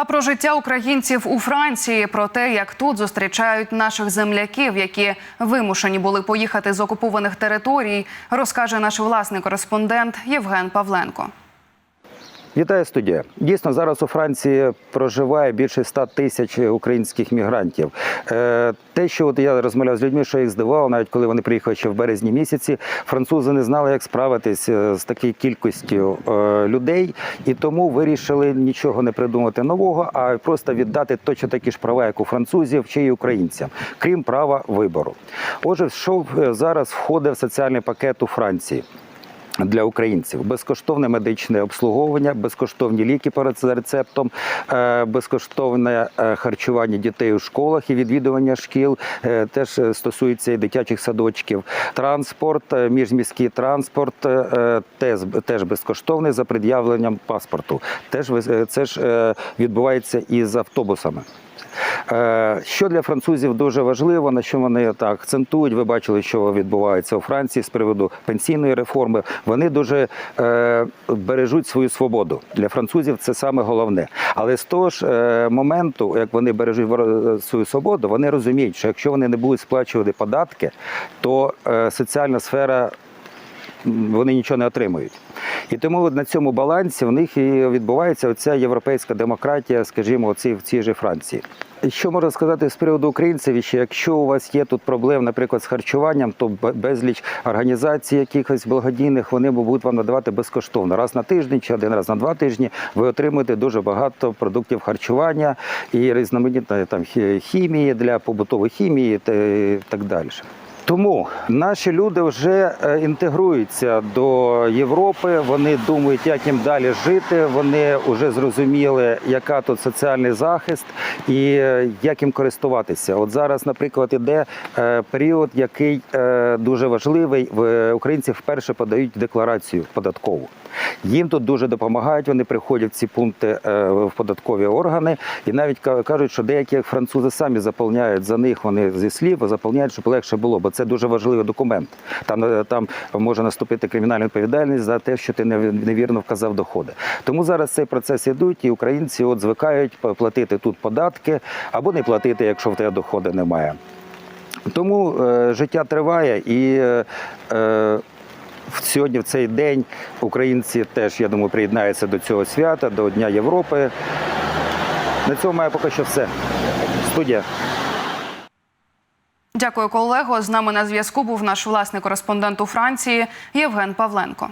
А про життя українців у Франції, про те, як тут зустрічають наших земляків, які вимушені були поїхати з окупованих територій, розкаже наш власний кореспондент Євген Павленко. Вітаю студія. Дійсно, зараз у Франції проживає більше 100 тисяч українських мігрантів. Е, Те, що от я розмовляв з людьми, що їх здивувало, навіть коли вони приїхали ще в березні місяці, французи не знали, як справитись е, з такою кількістю е, людей, і тому вирішили нічого не придумати нового, а просто віддати точно такі ж права, як у французів чи й українцям, крім права вибору. Отже, що зараз входить в соціальний пакет у Франції? Для українців безкоштовне медичне обслуговування, безкоштовні ліки по рец- рецептом, е, безкоштовне е, харчування дітей у школах і відвідування шкіл. е, Теж стосується і дитячих садочків. Транспорт, міжміський транспорт теж, теж безкоштовний за пред'явленням паспорту. Теж це ж відбувається і з автобусами. Е, Що для французів дуже важливо, на що вони так акцентують. Ви бачили, що відбувається у Франції з приводу пенсійної реформи. Вони дуже е, бережуть свою свободу. Для французів це саме головне. Але з того ж е, моменту, як вони бережуть свою свободу, вони розуміють, що якщо вони не будуть сплачувати податки, то соціальна сфера вони нічого не отримують. І тому на цьому балансі в них і відбувається оця європейська демократія, скажімо, оці, в цій же Франції. Що можна сказати з приводу українців, що якщо у вас є тут проблем, наприклад, з харчуванням, то безліч організацій якихось благодійних вони будуть вам надавати безкоштовно. Раз на тиждень чи один раз на два тижні ви отримуєте дуже багато продуктів харчування і різноманітної там хімії для побутової хімії та так далі. Тому наші люди вже е, інтегруються до Європи. Вони думають, як їм далі жити. Вони вже зрозуміли, яка тут соціальний захист і е, як їм користуватися. От зараз, наприклад, іде е, період, який дуже важливий. Українці вперше подають декларацію податкову. Їм тут дуже допомагають. Вони приходять в ці пункти в податкові органи, і навіть кажуть, що деякі французи самі заповняють за них. Вони зі слів заповняють, щоб легше було, бо це дуже важливий документ. Там е, там може наступити кримінальна відповідальність за те, що ти невірно вказав доходи. Тому зараз цей процес ідуть, і українці от звикають платити тут податки або не платити, якщо в тебе доходу немає. Тому е, життя триває і. Е, е, Сьогодні, в цей день, українці теж, я думаю, приєднаються до цього свята, до Дня Європи. На цьому має поки що все. Студія. Дякую, колего. З нами на зв'язку був наш власний кореспондент у Франції Євген Павленко.